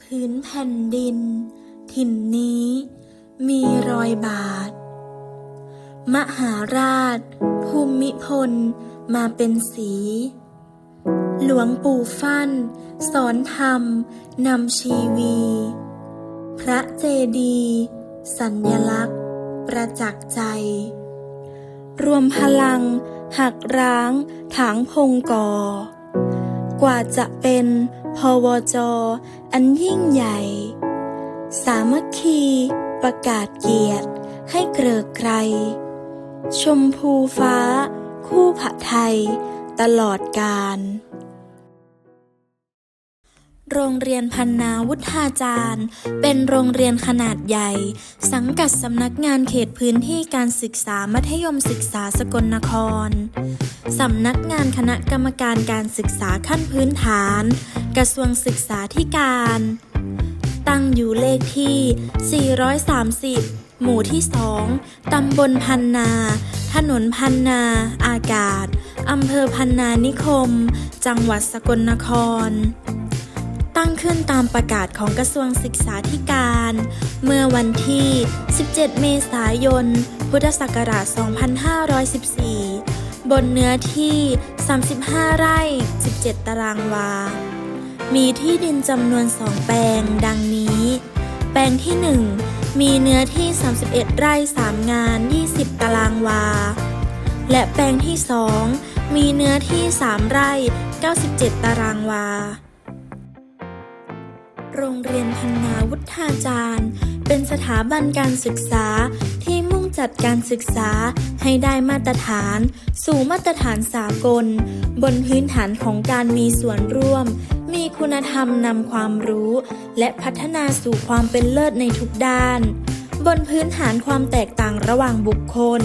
พื้นแผ่นดิน ถิ่นนี้ มีรอยบาท มหาราช ภูมิพล มาเป็นสี หลวงปู่ฟั่น สอนธรรม นำชีวี พระเจดี สัญลักษณ์ ประจักษ์ใจ รวมพลัง หักร้างถางพงก่อกว่าจะเป็นพวจอันยิ่งใหญ่ สามัคคีประกาศเกียรติให้เกริกไกรชมพูฟ้าคู่ผะไทยตลอดกาล โรงเรียนพันนาวุฒาจารย์ เป็นโรงเรียนขนาดใหญ่ สังกัดสำนักงานเขตพื้นที่การศึกษามัธยมศึกษาสกลนคร สำนักงานคณะกรรมการการศึกษาขั้นพื้นฐาน กระทรวงศึกษาธิการ ตั้งอยู่เลขที่ 430 หมู่ที่ 2 ตำบลพันนา ถนนพันนา อากาศ อำเภอพันนานิคม จังหวัดสกลนคร ตั้งขึ้นตามประกาศของกระทรวงศึกษาธิการ เมื่อวันที่ 17 เมษายน พุทธศักราช 2514 บนเนื้อที่ 35 ไร่ 17 ตารางวา มีที่ดินจำนวน2แปลงดังนี้ แปลงที่ 1 มีเนื้อที่ 31 ไร่ 3 งาน 20 ตารางวา และแปลงที่ 2 มีเนื้อที่ 3 ไร่ 97 ตารางวา โรงเรียนพันนาวุฒาจารย์ เป็นสถาบันการศึกษาที่มุ่งจัดการศึกษาให้ได้มาตรฐาน สู่มาตรฐานสากล บนพื้นฐานของการมีส่วนร่วม มีคุณธรรมนำความรู้ และพัฒนาสู่ความเป็นเลิศในทุกด้าน บนพื้นฐานความแตกต่างระหว่างบุคคล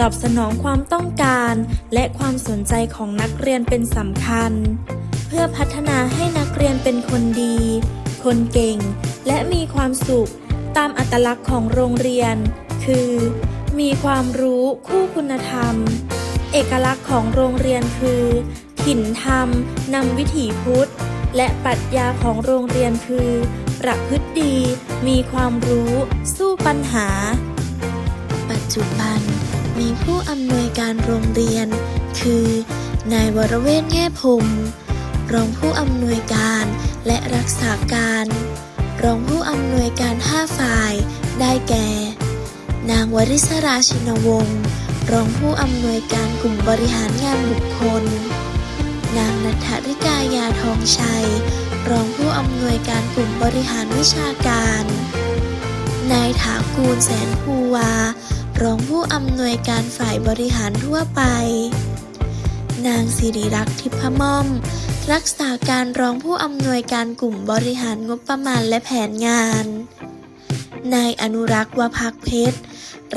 ตอบสนองความต้องการ และความสนใจของนักเรียนเป็นสำคัญ เพื่อพัฒนาให้นักเรียนเป็นคนดี คนเก่ง และมีความสุข ตามอัตลักษณ์ของโรงเรียน คือ มีความรู้คู่คุณธรรม เอกลักษณ์ของโรงเรียนคือถิ่นธรรมนำวิถีพุทธ และปรัชญาของโรงเรียนคือ ประพฤติดี มีความรู้ สู้ปัญหา ปัจจุบัน มีผู้อำนวยการโรงเรียน คือ นายวรเวทแง่พรมรองผู้อำนวยการ และรักษาการ รองผู้อำนวยการ5ฝ่ายได้แก่ นางวริศราชินวงศ์รองผู้อำนวยการกลุ่มบริหารงานบุคคล นางนัทธริกายาทองชัย รองผู้อำนวยการกลุ่มบริหารวิชาการ นายถากูลแสนภูวา รองผู้อำนวยการฝ่ายบริหารทั่วไป นางสิริรักษ์ทิพม่อม รักษาการรองผู้อำนวยการกลุ่มบริหารงบประมาณและแผนงาน นายอนุรักษ์วพักเพชร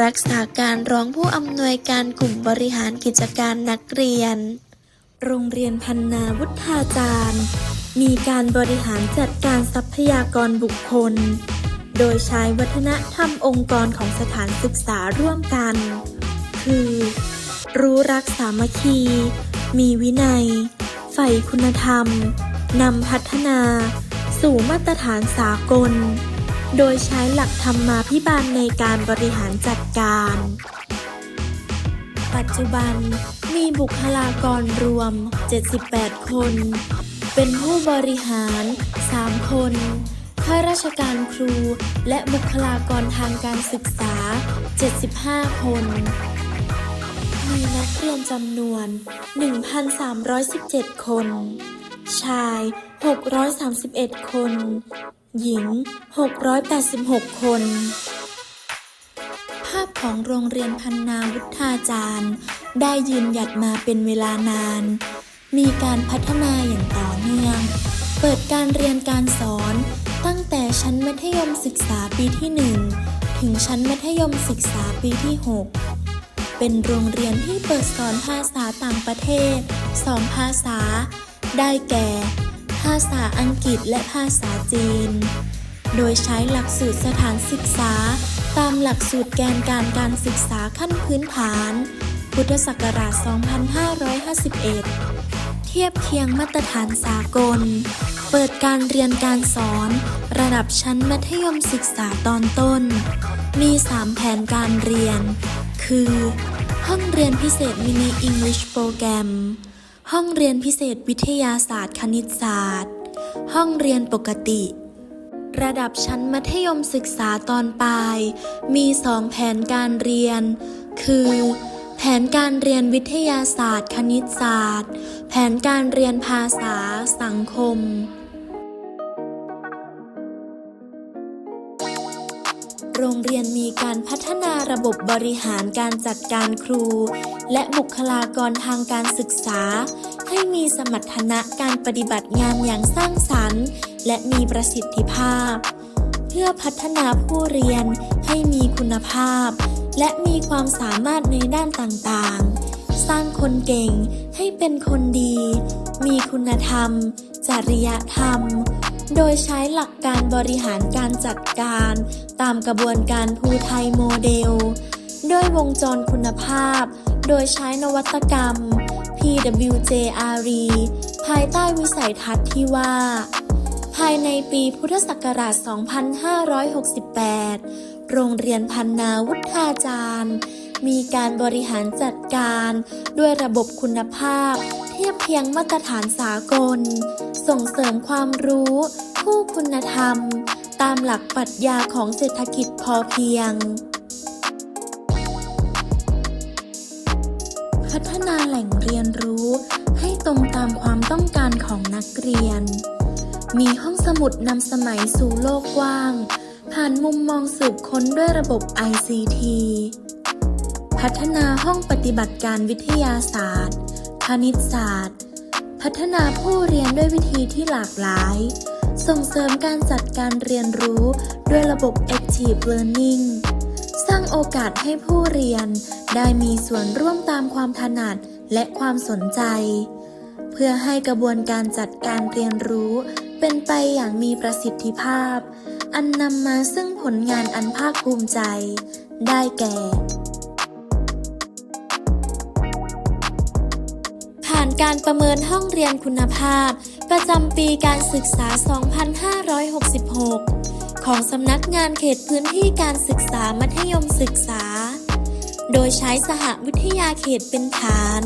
รักษาการรองผู้อำนวยการกลุ่มบริหารกิจการนักเรียน โรงเรียนพันนาวุฒาจารย์ มีการบริหารจัดการทรัพยากรบุคคล โดยใช้วัฒนธรรมองค์กรของสถานศึกษาร่วมกัน คือรู้รักสามัคคี มีวินัย ใฝ่คุณธรรม นำพัฒนา สู่มาตรฐานสากล โดยใช้หลักธรรมาภิบาลในการบริหารจัดการ ปัจจุบันมีบุคลากรรวม 78 คน เป็นผู้บริหาร 3 คนข้าราชการครูและบุคลากรทางการศึกษา 75 คน มีนักเรียนจำนวน 1,317 คน ชาย 631 คน หญิง 686 คน ภาพของโรงเรียนพันนาวุฒาจารย์ ได้ยืนหยัดมาเป็นเวลานาน มีการพัฒนาอย่างต่อเนื่อง เปิดการเรียนการสอน ตั้งแต่ชั้นมัธยมศึกษาปีที่ 1 ถึงชั้นมัธยมศึกษาปีที่ 6 เป็นโรงเรียนที่เปิดสอนภาษาต่างประเทศ2ภาษา ได้แก่ ภาษาอังกฤษและภาษาจีน โดยใช้หลักสูตรสถานศึกษา ตามหลักสูตรแกนการการศึกษาขั้นพื้นฐาน พุทธศักราช 2551 เทียบเคียงมาตรฐานสากล เปิดการเรียนการสอน ระดับชั้นมัธยมศึกษาตอนต้น มี 3 แผนการเรียน คือ ห้องเรียนพิเศษมินิ English โปรแกรม ห้องเรียนพิเศษวิทยาศาสตร์คณิตศาสตร์ ห้องเรียนปกติ ระดับชั้นมัธยมศึกษาตอนปลาย มีสองแผนการเรียน คือ แผนการเรียนวิทยาศาสตร์ คณิตศาสตร์ แผนการเรียนภาษา สังคม โรงเรียนมีการพัฒนาระบบบริหารการจัดการครู และบุคลากรทางการศึกษา ให้มีสมรรถนะการปฏิบัติงานอย่างสร้างสรรค์ และมีประสิทธิภาพ เพื่อพัฒนาผู้เรียนให้มีคุณภาพ และมีความสามารถในด้านต่างๆ สร้างคนเก่งให้เป็นคนดี มีคุณธรรม จริยธรรม โดยใช้หลักการบริหารการจัดการ ตามกระบวนการภูไทยโมเดล ด้วยวงจรคุณภาพ โดยใช้นวัตกรรม PWJRE ภายใต้วิสัยทัศน์ที่ว่า ภายในปีพุทธศักราช 2568 โรงเรียนพันนาวุฒาจารย์ มีการบริหารจัดการ ด้วยระบบคุณภาพ เทียบเคียงมาตรฐานสากล ส่งเสริมความรู้คู่คุณธรรม ตามหลักปรัชญาของเศรษฐกิจพอเพียง พัฒนาแหล่งเรียนรู้ให้ตรงตามความต้องการของนักเรียน มีห้องสมุดนำสมัยสู่โลกกว้าง ผ่านมุมมองสืบค้นด้วยระบบ ICT พัฒนาห้องปฏิบัติการวิทยาศาสตร์ คณิตศาสตร์ พัฒนาผู้เรียนด้วยวิธีที่หลากหลาย ส่งเสริมการจัดการเรียนรู้ด้วยระบบ Active Learning สร้างโอกาสให้ผู้เรียนได้มีส่วนร่วมตามความถนัดและความสนใจ เพื่อให้กระบวนการจัดการเรียนรู้เป็นไปอย่างมีประสิทธิภาพ อันนำมาซึ่งผลงานอันภาคภูมิใจ ได้แก่ ผ่านการประเมินห้องเรียนคุณภาพ ประจำปีการศึกษา 2566 ของสำนักงานเขตพื้นที่การศึกษามัธยมศึกษา โดยใช้สหวิทยาเขตเป็นฐาน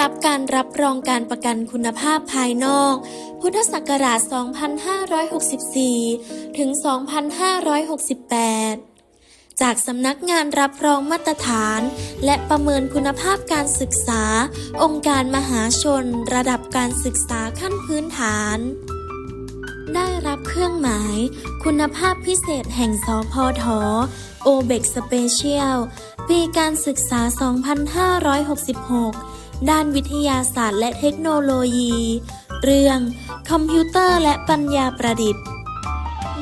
รับการรับรองการประกันคุณภาพภายนอก พุทธศักราช 2564 ถึง 2568จากสำนักงานรับรองมาตรฐาน และประเมินคุณภาพการศึกษา องค์การมหาชน ระดับการศึกษาขั้นพื้นฐาน ได้รับเครื่องหมาย คุณภาพพิเศษแห่งสพทโอเบกสเปเชียล ปีการศึกษา 2566 ด้านวิทยาศาสตร์และเทคโนโลยี เรื่องคอมพิวเตอร์และปัญญาประดิษฐ์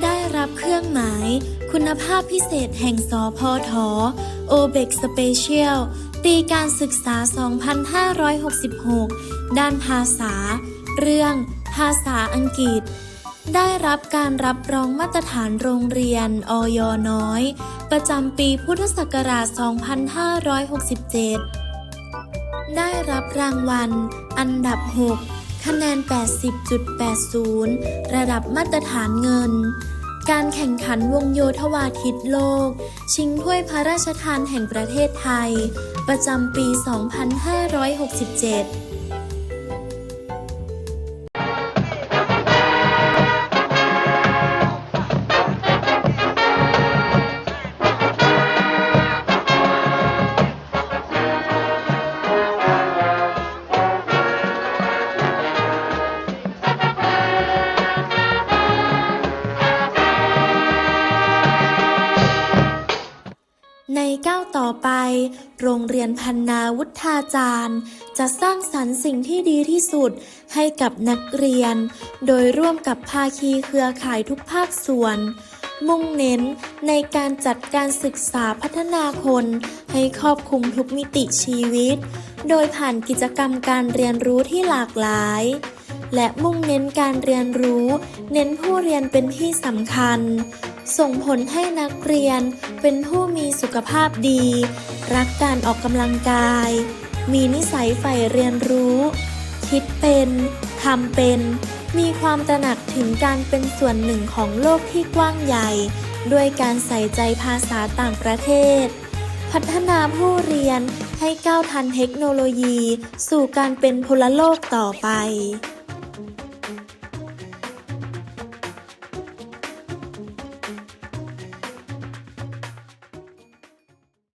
ได้รับเครื่องหมาย คุณภาพพิเศษแห่งสพทโอเบกสเปเชียลปีการศึกษา 2566 ด้านภาษา เรื่องภาษาอังกฤษ ได้รับการรับรองมาตรฐานโรงเรียนอยน้อย ประจำปีพุทธศักราช 2567 ได้รับรางวัล อันดับ 6 คะแนน 80.80 ระดับมาตรฐานเงิน การแข่งขันวงโยธวาทิตโลก ชิงถ้วยพระราชทานแห่งประเทศไทย ประจำปี 2567 เรียนพันนาวุฒาจารย์ จะสร้างสรรค์สิ่งที่ดีที่สุดให้กับนักเรียน โดยร่วมกับภาคีเครือข่ายทุกภาคส่วน มุ่งเน้นในการจัดการศึกษาพัฒนาคนให้ครอบคลุมทุกมิติชีวิต โดยผ่านกิจกรรมการเรียนรู้ที่หลากหลาย และมุ่งเน้นการเรียนรู้ เน้นผู้เรียนเป็นที่สำคัญ ส่งผลให้นักเรียนเป็นผู้มีสุขภาพดี รักการออกกำลังกาย มีนิสัยใฝ่เรียนรู้ คิดเป็นทำเป็น มีความตระหนักถึงการเป็นส่วนหนึ่งของโลกที่กว้างใหญ่ ด้วยการใส่ใจภาษาต่างประเทศ พัฒนาผู้เรียนให้ก้าวทันเทคโนโลยี สู่การเป็นพลโลกต่อไป